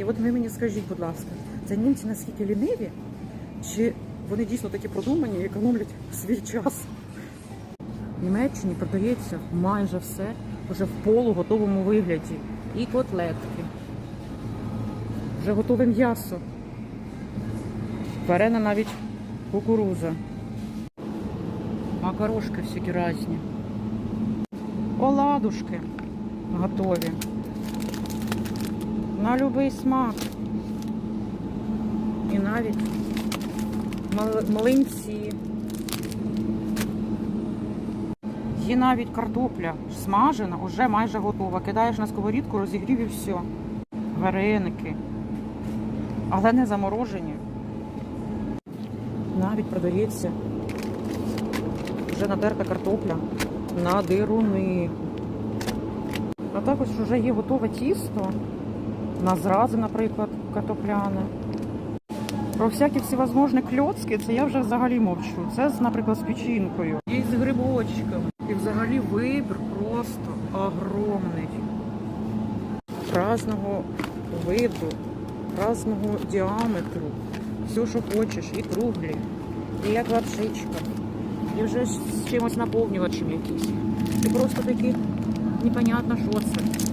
І от ви мені скажіть, будь ласка, це німці наскільки ліниві, чи вони дійсно такі продумані і економлять свій час? В Німеччині продається майже все вже в полуготовому вигляді. І котлетки. Вже готове м'ясо. Варена навіть кукуруза. Макарошки всякі різні. Оладушки готові. На будь-який смак. І навіть млинці. Є навіть картопля смажена, вже майже готова. Кидаєш на сковорідку, розігрів і все. Вареники. Але не заморожені. Навіть продається вже надерта картопля на дируни. А також вже є готове тісто на зрази, наприклад, картопляне. Про всякі всевозможні кльоцки, це я вже взагалі мовчу. Це, наприклад, з печінкою. І з грибочками. І взагалі вибір просто огромний. Разного виду, разного діаметру. Все, що хочеш, і круглі, і як лапшичка, і вже з чимось наповнювачем якийсь. І просто таки непонятно, що це.